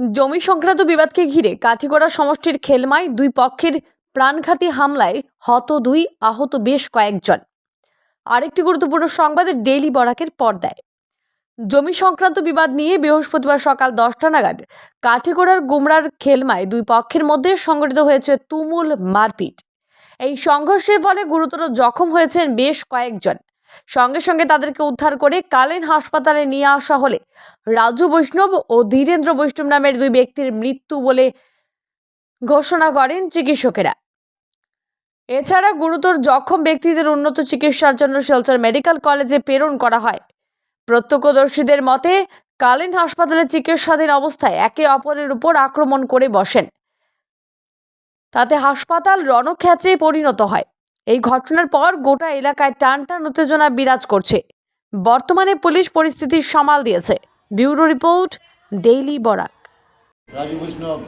জমি সংক্রান্ত বিবাদকে ঘিরে কাঠিগড়া সমষ্টির খেলমায় দুই পক্ষের প্রাণঘাতী হামলায় হত দুই, আহত বেশ কয়েকজন। আরেকটি গুরুত্বপূর্ণ সংবাদের ডেইলি বরাকের পর্দায়। জমি সংক্রান্ত বিবাদ নিয়ে বৃহস্পতিবার সকাল দশটা নাগাদ কাঠিগড়ার গুমরার খেলমায় দুই পক্ষের মধ্যে সংঘটিত হয়েছে তুমুল মারপিট। এই সংঘর্ষের ফলে গুরুতর জখম হয়েছেন বেশ কয়েকজন। সঙ্গে সঙ্গে তাদেরকে উদ্ধার করে কালীন হাসপাতালে নিয়ে আসা হলে রাজু বৈষ্ণব ও ধীরেন্দ্র বৈষ্ণব নামের দুই ব্যক্তির মৃত্যু বলে ঘোষণা করেন চিকিৎসকেরা। এছাড়া গুরুতর জখম ব্যক্তিদের উন্নত চিকিৎসার জন্য শিলচর মেডিকেল কলেজে প্রেরণ করা হয়। প্রত্যক্ষদর্শীদের মতে, কালীন হাসপাতালে চিকিৎসাধীন অবস্থায় একে অপরের উপর আক্রমণ করে বসেন। তাতে হাসপাতাল রণক্ষেত্রে পরিণত হয়। এই ঘটনার পর গোটা এলাকায় টান টান উত্তেজনা বিরাজ করছে। বর্তমানে পুলিশ পরিস্থিতি সামাল দিয়েছে। Bureau report, daily Barak. Raju Baishnab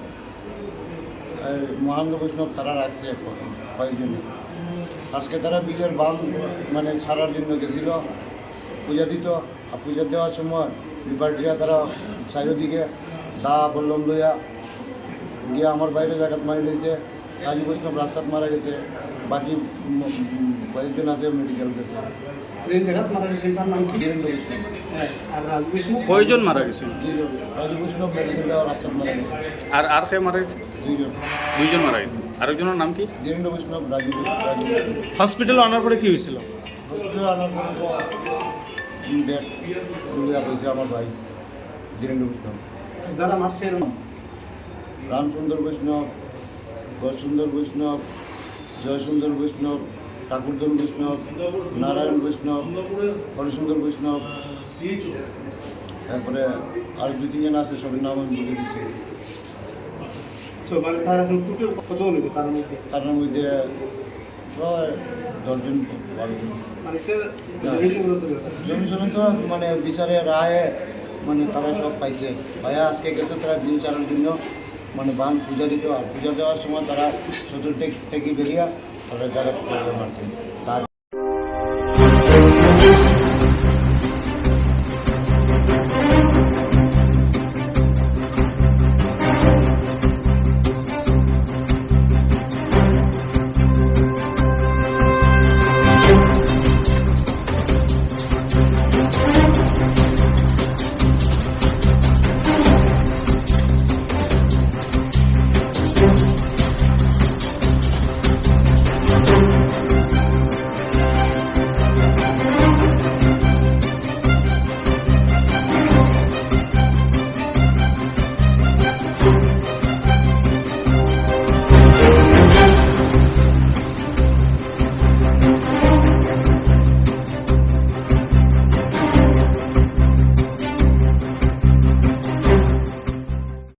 Mahendra Baishnab তারা রাখছে কয়েকজনে আজকে তারা বিলের বাঁধ মানে ছাড়ার জন্য গেছিল, পূজা দিত, আর পূজা দেওয়ার সময় বিপার্টিরা তারা চারিদিকে দা বললম লইয়া গিয়ে আমার বাইরে জায়গাত মারি লইছে। রাজু বৈষ্ণব রাস্তাত মারা গেছে বাকি কয়েকজন আছে মেডিকেল গেছে যে মারা গেছে কি? বীরেন্দ্র বৈষ্ণব আর রাজ বিষ্ণু কয়জন মারা গেছে? রাজু বৈষ্ণব রাস্তাত মারা গেছে। আর আর কে মারা গেছে? দুইজন। মারা গেছে। আরেকজনের নাম কি? বীরেন্দ্র বৈষ্ণব রাজু রাজু হসপিটালে আনার পরে কি হয়েছিল? হসপিটালে আনার পরে আমার ভাই ধীরেন্দ্র বৈষ্ণব। যারা মারছে রামসুন্দর বৈষ্ণব সুন্দর বৈষ্ণব জয়সুন্দর বৈষ্ণব ঠাকুরধন বৈষ্ণব নারায়ণ বৈষ্ণব হরিসুন্দর বৈষ্ণব তারপরে আর দু তিনজন আছে সবের নাম আমি বলে দিচ্ছি। তো মানে তার মধ্যে? তার মধ্যে প্রায় দশজন মানে সে জমিজমা জমি জমি তো মানে বিচারে রায় মানে তারা সব পাইছে। ভাইয়া আজকে গেছে তারা দিন চালার জন্য। মানে বান পূজা দিতে আর পূজা দেওয়ার সময় তারা শত্রু থেকে বেরিয়ে তারা যারা পূজা মারছে তার